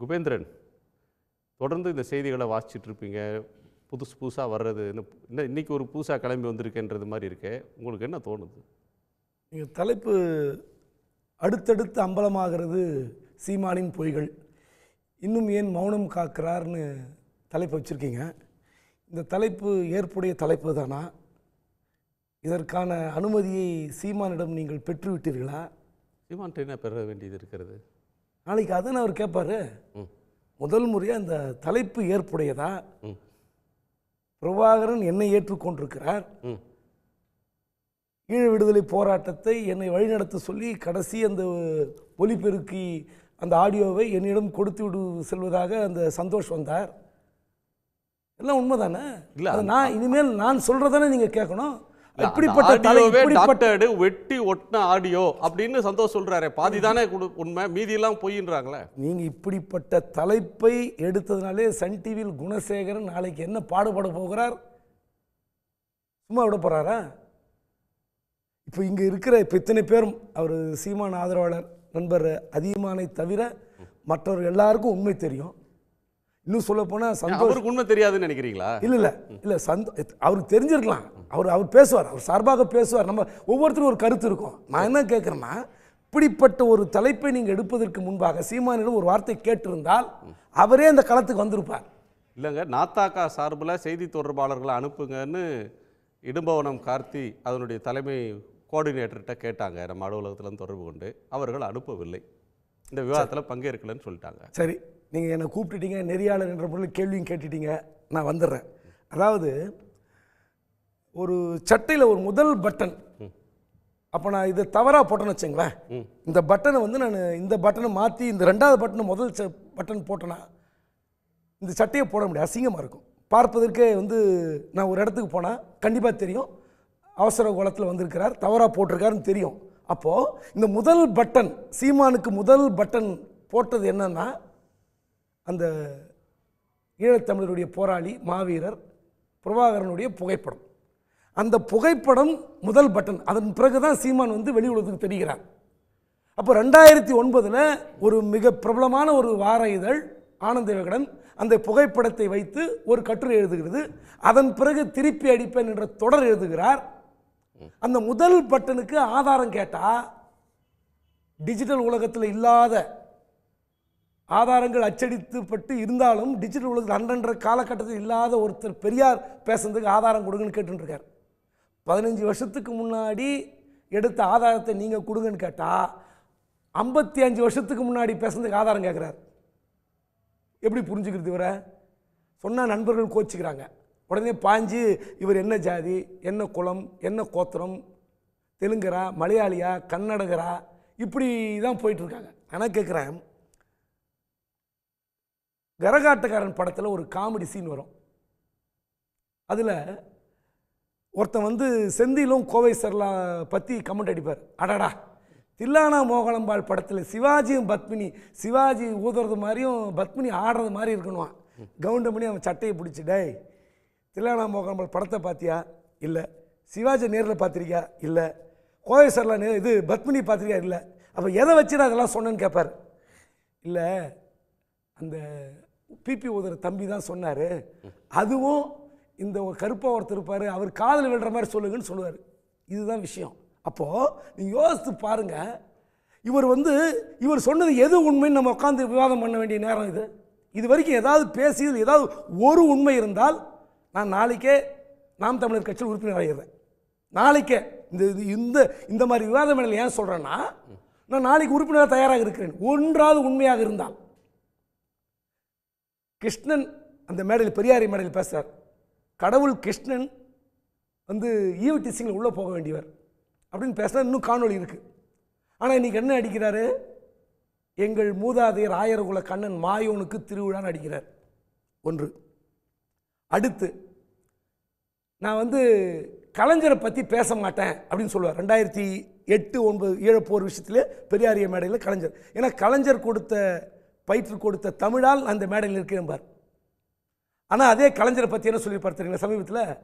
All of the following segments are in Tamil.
குபேந்திரன் தொடர்ந்து இந்த செய்திகளை வாசிச்சுட்டு இருப்பீங்க புதுசு புதுசாக வர்றது இன்னும் இன்னைக்கு ஒரு புதுசாக கிளம்பி வந்திருக்கேன்றது மாதிரி இருக்கே. உங்களுக்கு என்ன தோணுது? நீங்கள் தலைப்பு அடுத்தடுத்து அம்பலமாகிறது சீமானின் பொய்கள். இன்னும் ஏன் மௌனம் காக்கிறார்னு தலைப்பு வச்சுருக்கீங்க. இந்த தலைப்பு ஏற்புடைய தலைப்பு தானா? இதற்கான அனுமதியை சீமானிடம் நீங்கள் பெற்றுவிட்டீர்களா? சீமான்ட்ட என்ன பெற வேண்டியது இருக்கிறது? நாளைக்கு அதுன்னு அவர் கேட்பாரு. முதல் முறையாக இந்த தலைப்பு ஏற்புடையதா? பிரபாகரன் என்னை ஏற்றுக்கொண்டிருக்கிறார். ஈழ விடுதலை போராட்டத்தை என்னை வழிநடத்த சொல்லி கடைசி அந்த ஒலிபெருக்கி அந்த ஆடியோவை என்னிடம் கொடுத்து விடு செல்வதாக அந்த சந்தோஷ் வந்தார். எல்லாம் உண்மைதானே? இல்ல, அது நான் இனிமேல் நான் சொல்றதானே நீங்க கேட்கணும்? இல்ல, இப்படிப்பட்ட வெட்டி ஒட்டின ஆடியோ அப்படின்னு சந்தோஷ் சொல்றாரே. பாதி தானே உண்மை. மீதியெல்லாம் பொய்ன்றாங்களே. நீங்க இப்படிப்பட்ட தலைப்பை எடுத்ததுனாலே சன் டிவியில் குணசேகரன் நாளைக்கு என்ன பாடுபட போகிறார்? சும்மா விட போறாரா? இப்போ இங்க இருக்கிற இப்போ இத்தனை பேரும் அவர் சீமான் ஆதரவாளர் நண்பர் அதிகமானை தவிர மற்றவர்கள் எல்லாருக்கும் உண்மை தெரியும். இன்னும் சொல்ல போனால் சந்தோஷ் அவருக்கு உண்மை தெரியாதுன்னு நினைக்கிறீங்களா? இல்ல இல்ல இல்ல சந்தோ அவருக்கு தெரிஞ்சிருக்கலாம். அவர் அவர் பேசுவார். அவர் சார்பாக பேசுவார். நம்ம ஒவ்வொருத்தரும் ஒரு கருத்து இருக்கும். நான் என்ன கேட்குறேன்னா இப்படிப்பட்ட ஒரு தலைப்பை நீங்கள் எடுப்பதற்கு முன்பாக சீமானிடம் ஒரு வார்த்தை கேட்டிருந்தால் அவரே அந்த களத்துக்கு வந்திருப்பார். இல்லைங்க நாத்தாக்கா சார்பில் செய்தி தொடர்பாளர்களை அனுப்புங்கன்னு இடும்பவனம் கார்த்தி அதனுடைய தலைமை கோஆர்டினேட்டர்கிட்ட கேட்டாங்க. நம்ம அலுவலகத்திலேருந்து தொடர்பு கொண்டு. அவர்கள் அனுப்பவில்லை. இந்த விவாதத்தில் பங்கேற்கலன்னு சொல்லிட்டாங்க. சரி. நீங்கள் என்னை கூப்பிட்டுட்டீங்க நெறியாளர் என்ற பொருள் கேள்வியும் கேட்டுட்டீங்க நான் வந்துடுறேன். அதாவது ஒரு சட்டையில் ஒரு முதல் பட்டன் அப்போ நான் இதை தவறாக போட்டேன்னு வச்சுங்களேன். இந்த பட்டனை வந்து நான் இந்த பட்டனை மாற்றி இந்த ரெண்டாவது பட்டனை முதல் ச- பட்டன் போட்டேன்னா இந்த சட்டையை போட முடியாது அசிங்கமாக இருக்கும். பார்ப்பதற்கே வந்து நான் ஒரு இடத்துக்கு போனால் கண்டிப்பாக தெரியும். அவசர கோலத்தில் வந்திருக்கிறார் தவறாக போட்டிருக்காருன்னு தெரியும். அப்போது இந்த முதல் பட்டன் சீமானுக்கு முதல் பட்டன் போட்டது என்னன்னா அந்த ஈழத்தமிழருடைய போராளி மாவீரர் பிரபாகரனுடைய புகைப்படம். அந்த புகைப்படம் முதல் பட்டன். அதன் பிறகு தான் சீமான் வந்து வெளி உலகத்துக்கு தெரிகிறார். அப்போ ரெண்டாயிரத்தி ஒன்பதில் ஒரு மிக பிரபலமான ஒரு வார இதழ் ஆனந்த விகடன் அந்த புகைப்படத்தை வைத்து ஒரு கட்டுரை எழுதுகிறது. அதன் பிறகு திருப்பி அடிப்பேன் என்ற தொடர் எழுதுகிறார். அந்த முதல் பட்டனுக்கு ஆதாரம் கேட்டால் டிஜிட்டல் உலகத்தில் இல்லாத ஆதாரங்கள் அச்சடித்துப்பட்டு இருந்தாலும் டிஜிட்டல் உலகத்தில் அன்றன்ற காலகட்டத்தில் இல்லாத ஒருத்தர் பெரியார் பேசுறதுக்கு ஆதாரம் கொடுங்கன்னு கேட்டுருக்கார் பதினஞ்சு வருஷத்துக்கு முன்னாடி எடுத்த ஆதாரத்தை நீங்கள் கொடுங்கன்னு கேட்டால் ஐம்பத்தி அஞ்சு வருஷத்துக்கு முன்னாடி பேசுறதுக்கு ஆதாரம் கேட்குறார் எப்படி புரிஞ்சுக்கிறது இவரை? சொன்னால் நண்பர்கள் கோச்சிக்கிறாங்க. உடனே பாஞ்சு இவர் என்ன ஜாதி என்ன குலம் என்ன கோத்திரம் தெலுங்கரா மலையாளியா கன்னடகரா இப்படி தான் போயிட்டுருக்காங்க. ஆனால் கேட்குறேன் கரகாட்டக்காரன் படத்தில் ஒரு காமெடி சீன் வரும். அதில் ஒருத்தன் வந்து செந்திலும் கோவை சரலா பற்றி கமெண்ட் அடிப்பார். அடடா! தில்லானா மோகனம்பாள் படத்தில் சிவாஜியும் பத்மினி சிவாஜி ஊதுறது மாதிரியும் பத்மினி ஆடுறது மாதிரி இருக்கணும் கவுண்டம் பண்ணி அவன் சட்டையை பிடிச்சி டேய் தில்லானா மோகனம்பாள் படத்தை பார்த்தியா இல்லை. சிவாஜி நேரில் பார்த்திருக்கியா இல்லை. கோவை சர்லா நேர் இது பத்மினி பார்த்திருக்கியா இல்லை. அப்போ எதை வச்சு நான் அதெல்லாம் சொன்னேன்னு கேட்பார் இல்லை. அந்த பிபி ஊதுற தம்பி தான் சொன்னார். அதுவும் இந்த ஒரு கருப்பாக ஒருத்தர் இருப்பார் அவர் காதல் விழுற மாதிரி சொல்லுங்கன்னு சொல்லுவார். இதுதான் விஷயம். அப்போது நீங்கள் யோசித்து பாருங்கள் இவர் வந்து இவர் சொன்னது எது உண்மைன்னு நம்ம உட்காந்து விவாதம் பண்ண வேண்டிய நேரம் இது. இது வரைக்கும் ஏதாவது பேசியதில் ஏதாவது ஒரு உண்மை இருந்தால் நான் நாளைக்கே நாம் தமிழர் கட்சியில் உறுப்பினர் ஆகிடுறேன் நாளைக்கே. இந்த இது இந்த இந்த மாதிரி விவாத மேடையில் ஏன் சொல்கிறேன்னா நான் நாளைக்கு உறுப்பினராக தயாராக இருக்கிறேன். ஒன்றாவது உண்மையாக இருந்தால். கிருஷ்ணன் அந்த மேடையில் பெரியாரி மேடையில் பேசுகிறார் கடவுள் கிருஷ்ணன் வந்து ஈவ டீச்சிங்கில் உள்ளே போக வேண்டியவர் அப்படின்னு பேசினா இன்னும் காணொளி இருக்குது ஆனால் இன்னைக்கு என்ன அடிக்கிறாரு எங்கள் மூதாதையர் ஆயர்குல கண்ணன் மாயோனுக்கு திருவிழான்னு அடிக்கிறார் ஒன்று. அடுத்து நான் வந்து கலைஞரை பற்றி பேச மாட்டேன் அப்படின்னு சொல்லுவார். ரெண்டாயிரத்தி எட்டு ஒன்பது ஏழு போர் விஷயத்தில் பெரியாரிய மேடையில் கலைஞர். ஏன்னா கலைஞர் கொடுத்த பயிற்று கொடுத்த தமிழால் அந்த மேடையில் இருக்கிறேன்பார் ஆனால் அதே கலைஞரை பற்றி என்ன சொல்லியிருப்பார் தெரியுங்களா சமீபத்தில்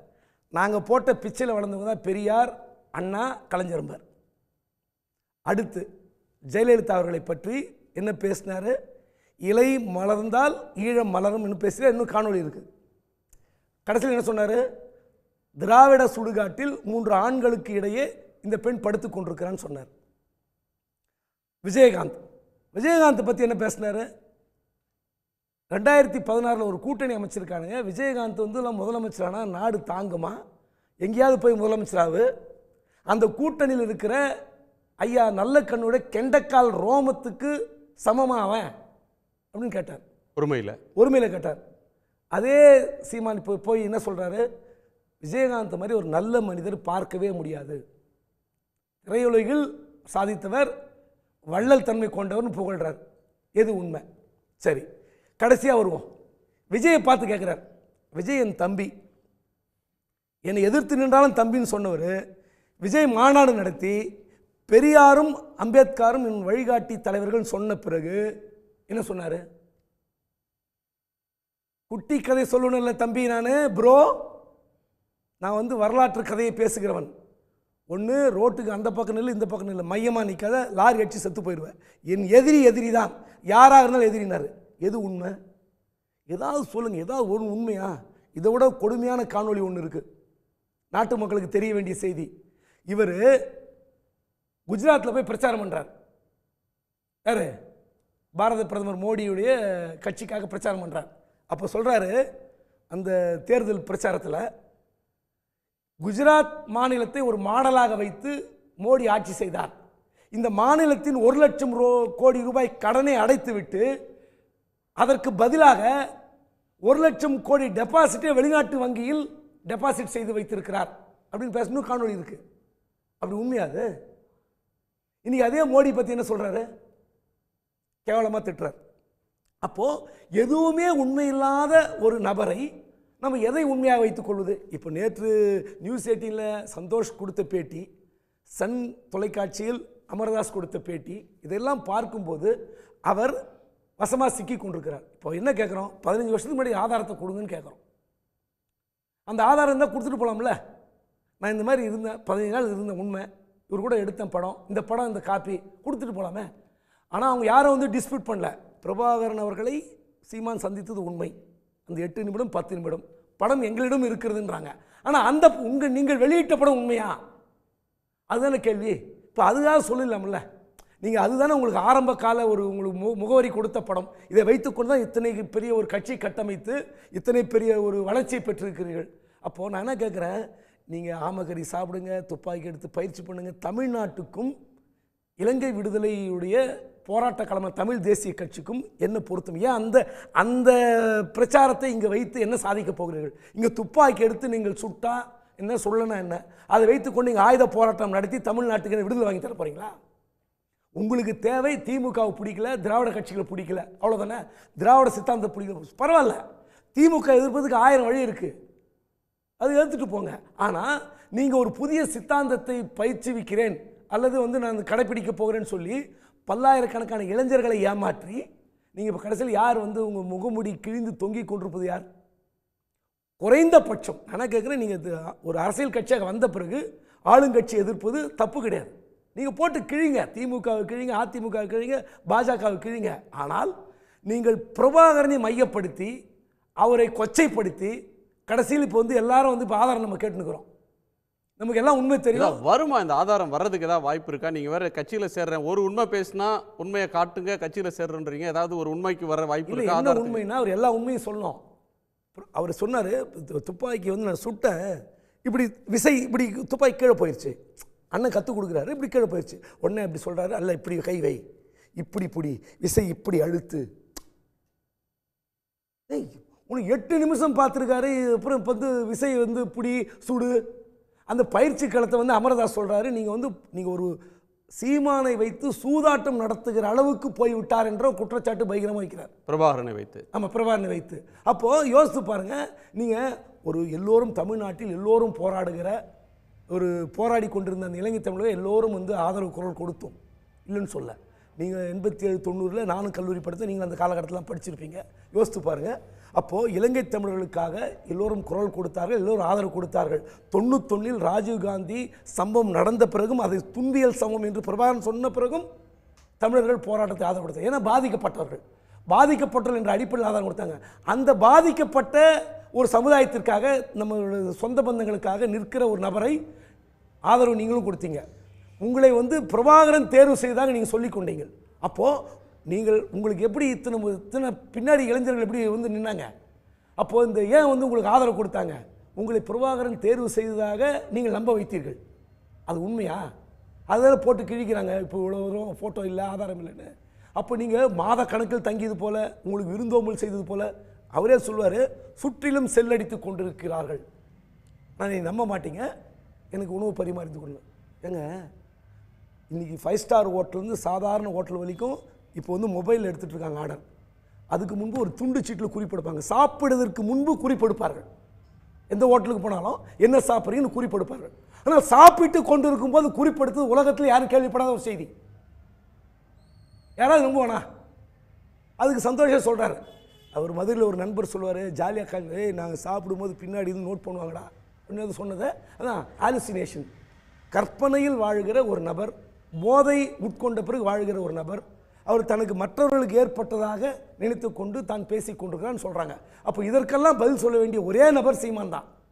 நாங்கள் போட்ட பிச்சையில் வளர்ந்தவங்க தான் பெரியார் அண்ணா கலைஞர்பார் அடுத்து ஜெயலலிதா அவர்களை பற்றி என்ன பேசினார்? இலை மலர்ந்தால் ஈழம் மலரும்னு பேசுகிற இன்னும் காணொளி இருக்குது கடைசியில் என்ன சொன்னார்? திராவிட சுடுகாட்டில் மூன்று ஆண்களுக்கு இடையே இந்த பெண் படுத்து கொண்டிருக்கிறான்னு சொன்னார். விஜயகாந்த். விஜயகாந்த் பற்றி என்ன பேசினார்? ரெண்டாயிரத்தி பதினாறில் ஒரு கூட்டணி அமைச்சிருக்கானுங்க. விஜயகாந்த் வந்து எல்லாம் முதலமைச்சரானா? நாடு தாங்குமா? எங்கேயாவது போய் முதலமைச்சராகு அந்த கூட்டணியில் இருக்கிற ஐயா நல்ல கண்ணோட கெண்டக்கால் ரோமத்துக்கு சமமா அவன்? அப்படின்னு கேட்டார். உரிமையில் ஒருமையில் கேட்டார். அதே சீமான் இப்போ போய் என்ன சொல்கிறாரு விஜயகாந்த் மாதிரி ஒரு நல்ல மனிதர் பார்க்கவே முடியாது. திரையுலகில் சாதித்தவர் வள்ளல் தன்மை கொண்டவர்னு புகழ்கிறார் எது உண்மை? சரி கடைசியாக வருவோம். விஜயை பார்த்து கேட்குறார் விஜய் என் தம்பி. என்னை எதிர்த்து நின்றாலும் தம்பின்னு சொன்னவர் விஜய் மாநாடு நடத்தி பெரியாரும் அம்பேத்கரும் என் வழிகாட்டி தலைவர்கள் சொன்ன பிறகு என்ன சொன்னார்? குட்டி கதை சொல்லணும்ல தம்பி நான் ப்ரோ நான் வந்து வரலாற்று கதையை பேசுகிறவன். ஒன்று ரோட்டுக்கு அந்த பக்கம் இல்லை இந்த பக்கம் இல்லை மையமாக நிற்காத லாரி அடிச்சு செத்து போயிடுவேன் என் எதிரி எதிரி தான். யாராக இருந்தாலும் எதிரினார் எது உண்மை? ஏதாவது சொல்லுங்கள் ஏதாவது ஒன்று உண்மையா? இதை விட கொடுமையான காணொளி ஒன்று இருக்குது நாட்டு மக்களுக்கு தெரிய வேண்டிய செய்தி. இவர் குஜராத்தில் போய் பிரச்சாரம் பண்ணுறார் யார்? பாரத பிரதமர் மோடியுடைய கட்சிக்காக பிரச்சாரம் பண்ணுறார் அப்போ சொல்கிறாரு அந்த தேர்தல் பிரச்சாரத்தில் குஜராத் மாநிலத்தை ஒரு மாடலாக வைத்து மோடி ஆட்சி செய்தார். இந்த மாநிலத்தின் ஒரு லட்சம் ரூ கோடி ரூபாய் கடனை அடைத்துவிட்டு அதற்கு பதிலாக ஒரு லட்சம் கோடி டெபாசிட்டை வெளிநாட்டு வங்கியில் டெபாசிட் செய்து வைத்திருக்கிறார். அப்படின்னு பேசணும் காணொலி இருக்கு. அப்படி உண்மையாது இன்னைக்கு அதே மோடி பற்றி என்ன சொல்கிறாரு கேவலமாக திட்டுறார். அப்போது எதுவுமே உண்மையில்லாத ஒரு நபரை நம்ம எதை உண்மையாக வைத்துக்கொள்வது இப்போ நேற்று நியூஸ் எயிட்டீனில் சந்தோஷ் கொடுத்த பேட்டி சன் தொலைக்காட்சியில் அமர்தாஸ் கொடுத்த பேட்டி இதெல்லாம் பார்க்கும்போது அவர் வசமாக சிக்கி கொண்டிருக்கிறார். இப்போ என்ன கேட்குறோம்? பதினஞ்சு வருஷத்துக்கு முன்னாடி ஆதாரத்தை கொடுங்கன்னு கேட்குறோம். அந்த ஆதாரம் தான் கொடுத்துட்டு போகலாம்ல நான் இந்த மாதிரி இருந்தேன் பதினஞ்சு நாள் இருந்த உண்மை. இவர் கூட எடுத்தேன் படம் இந்த படம் இந்த காப்பி கொடுத்துட்டு போகலாமே ஆனால் அவங்க யாரும் வந்து டிஸ்பியூட் பண்ணல. பிரபாகரன் அவர்களை சீமான் சந்தித்தது உண்மை. அந்த எட்டு நிமிடம் பத்து நிமிடம். படம் எங்களிடம் இருக்கிறதுன்றாங்க. ஆனால் அந்த உங்கள் நீங்கள் வெளியிட்ட படம் உண்மையா? அதுதானே கேள்வி. இப்போ அதுக்காக சொல்லலாம்ல நீங்கள் அதுதானே உங்களுக்கு ஆரம்ப கால ஒரு உங்களுக்கு மு முகவரி கொடுத்த படம். இதை வைத்துக்கொண்டு தான் இத்தனை பெரிய ஒரு கட்சி கட்டமைத்து இத்தனை பெரிய ஒரு வளர்ச்சியை பெற்றிருக்கிறீர்கள். அப்போது நான் என்ன கேட்குறேன்? நீங்கள் ஆமகரி சாப்பிடுங்க துப்பாக்கி எடுத்து பயிற்சி பண்ணுங்கள் தமிழ்நாட்டுக்கும் இலங்கை விடுதலையுடைய போராட்ட களம தமிழ் தேசிய கட்சிக்கும் என்ன பொருத்தம்? ஏன் அந்த அந்த பிரச்சாரத்தை இங்கே வைத்து என்ன சாதிக்க போகிறீர்கள்? இங்கே துப்பாக்கி எடுத்து நீங்கள் சுட்டா என்ன சொல்லணும் என்ன? அதை வைத்துக்கொண்டு நீங்கள் ஆயுத போராட்டம் நடத்தி தமிழ்நாட்டுக்கு விடுதலை வாங்கி தர போகிறீங்களா உங்களுக்கு தேவை திமுகவை பிடிக்கல திராவிட கட்சிகளை பிடிக்கல. அவ்வளோதானே திராவிட சித்தாந்தத்தை பிடிக்கல. பரவாயில்ல. திமுக எதிர்ப்பதுக்கு ஆயிரம் வழி இருக்குது அது எடுத்துகிட்டு போங்க. ஆனால் நீங்கள் ஒரு புதிய சித்தாந்தத்தை பயிற்சிவிக்கிறேன் அல்லது வந்து நான் கடைப்பிடிக்க போகிறேன்னு சொல்லி பல்லாயிரக்கணக்கான இளைஞர்களை ஏமாற்றி நீங்கள் இப்போ கடைசியில் யார் வந்து உங்கள் முகமுடி கிழிந்து தொங்கி கொண்டிருப்பது யார்? குறைந்தபட்சம் நான் கேட்குறேன் நீங்கள் ஒரு அரசியல் கட்சியாக வந்த பிறகு ஆளுங்கட்சி எதிர்ப்பது தப்பு கிடையாது. நீங்கள் போட்டு கிழிங்க திமுகவை கிழிங்க அதிமுக கிழிங்க பாஜகவை கிழிங்க. ஆனால் நீங்கள் பிரபாகரனை மையப்படுத்தி அவரை கொச்சைப்படுத்தி கடைசியில் இப்போ வந்து எல்லாரும் வந்து இப்போ ஆதாரம் நம்ம கேட்டுனுக்குறோம் நமக்கு எல்லாம் உண்மை தெரியும். வருமா? இந்த ஆதாரம் வர்றதுக்கு ஏதாவது வாய்ப்பு இருக்கா? நீங்க வேற கட்சியில சேர்றேன். ஒரு உண்மை பேசினா உண்மையை காட்டுங்க கட்சியில சேர்றன்றீங்க. ஏதாவது ஒரு உண்மைக்கு வர வாய்ப்பு இல்லை இருக்கா? என்ன? உண்மைன்னா அவர் எல்லா உண்மையும் சொல்லணும். அவர் சொன்னார் துப்பாக்கி வந்து நான் சுட்டேன். இப்படி விசை இப்படி துப்பாக்கி கீழே போயிடுச்சு அண்ணன் கற்றுக் கொடுக்குறாரு இப்படி கீழே போயிடுச்சு உடனே இப்படி சொல்கிறாரு அல்ல இப்படி கை வை. இப்படி புடி. விசை இப்படி அழுத்து. உனக்கு எட்டு நிமிஷம் பார்த்துருக்காரு. அப்புறம் இப்போ வந்து விசை வந்து புடி சுடு. அந்த பயிற்சி களத்தை வந்து அமரதாஸ் சொல்கிறாரு நீங்கள் வந்து நீங்கள் ஒரு சீமானை வைத்து சூதாட்டம் நடத்துகிற அளவுக்கு போய் விட்டார் என்ற குற்றச்சாட்டு பயங்கரமாக வைக்கிறார். பிரபாகரனை வைத்து. ஆமாம் பிரபாகரனை வைத்து. அப்போது யோசித்து பாருங்கள் நீங்கள் ஒரு எல்லோரும் தமிழ்நாட்டில் எல்லோரும் போராடுகிற ஒரு போராடி கொண்டிருந்த அந்த இலங்கை தமிழக எல்லோரும் வந்து ஆதரவு குரல் கொடுத்தோம். இல்லைன்னு சொல்ல. நீங்கள் எண்பத்தி ஏழு தொண்ணூறில் நானும் கல்லூரி படித்து நீங்கள் அந்த காலகட்டத்தில் படிச்சிருப்பீங்க. யோசித்து பாருங்கள் அப்போது இலங்கை தமிழர்களுக்காக எல்லோரும் குரல் கொடுத்தார்கள் எல்லோரும் ஆதரவு கொடுத்தார்கள். தொண்ணூத்தொன்னில் ராஜீவ்காந்தி சம்பவம் நடந்த பிறகும் அதை துன்பியல் சம்பவம் என்று பிரபாகரன் சொன்ன பிறகும் தமிழர்கள் போராட்டத்தை ஆதரவு கொடுத்தார் ஏன்னா பாதிக்கப்பட்டவர்கள். பாதிக்கப்பட்டவர்கள் என்ற அடிப்படையில் ஆதாரம் கொடுத்தாங்க. அந்த பாதிக்கப்பட்ட ஒரு சமுதாயத்திற்காக நம்மளோட சொந்த பந்தங்களுக்காக நிற்கிற ஒரு நபரை ஆதரவு நீங்களும் கொடுத்தீங்க. உங்களை வந்து பிரபாகரன் தேர்வு செய்ததாக நீங்கள் சொல்லிக்கொண்டீங்க அப்போது நீங்கள் உங்களுக்கு எப்படி இத்தனை இத்தனை பின்னாடி இளைஞர்கள் எப்படி வந்து நின்னாங்க? அப்போது இந்த ஏன் வந்து உங்களுக்கு ஆதரவு கொடுத்தாங்க? உங்களை பிரபாகரன் தேர்வு செய்ததாக நீங்கள் நம்ப வைத்தீர்கள். அது உண்மையா? அதில் போட்டு கிழிக்கிறாங்க. இப்போ இவ்வளோ தூரம் ஃபோட்டோ இல்லை ஆதாரம் இல்லைன்னு. அப்போ நீங்கள் மாத கணக்கில் தங்கியது போல் உங்களுக்கு விருந்தோம்பல் செய்தது போல் அவரே சொல்வார் சுற்றிலும் செல்லடித்து கொண்டிருக்கிறார்கள். நான் நீ நம்ப மாட்டீங்க. எனக்கு உணவு பரிமாறித்து கொள்ளணும் ஏங்க இன்றைக்கி ஃபைவ் ஸ்டார் ஹோட்டல்லேருந்து சாதாரண ஹோட்டல் வரைக்கும் இப்போ வந்து மொபைல் எடுத்துகிட்டு இருக்காங்க ஆர்டர் அதுக்கு முன்பு ஒரு துண்டு சீட்டில் குறிப்பெடுப்பாங்க. சாப்பிடுவதற்கு முன்பு குறிப்பெடுப்பார்கள். எந்த ஹோட்டலுக்கு போனாலும் என்ன சாப்பிட்றீங்கன்னு குறிப்பெடுப்பார்கள். ஆனால் சாப்பிட்டு கொண்டு இருக்கும்போது குறிப்பெடுத்தது உலகத்தில் யாரும் கேள்விப்படாத ஒரு செய்தி. யாராவது நம்புவானா? அதுக்கு சந்தோஷம் சொல்கிறாரு அவர் மதுரையில் ஒரு நண்பர் சொல்லுவார் ஜாலியாக கால் ஏய் நாங்கள் சாப்பிடும்போது பின்னாடி இது நோட் பண்ணுவாங்கடா. அப்படின்னு சொன்னதை அதான் ஆலுசினேஷன் கற்பனையில் வாழ்கிற ஒரு நபர் போதை உட்கொண்ட பிறகு வாழ்கிற ஒரு நபர் அவர் தனக்கு மற்றவர்களுக்கு ஏற்பட்டதாக நினைத்து கொண்டு தான் பேசி கொண்டிருக்கிறான்னு சொல்கிறாங்க அப்போ இதற்கெல்லாம் பதில் சொல்ல வேண்டிய ஒரே நபர் சீமான் தான்.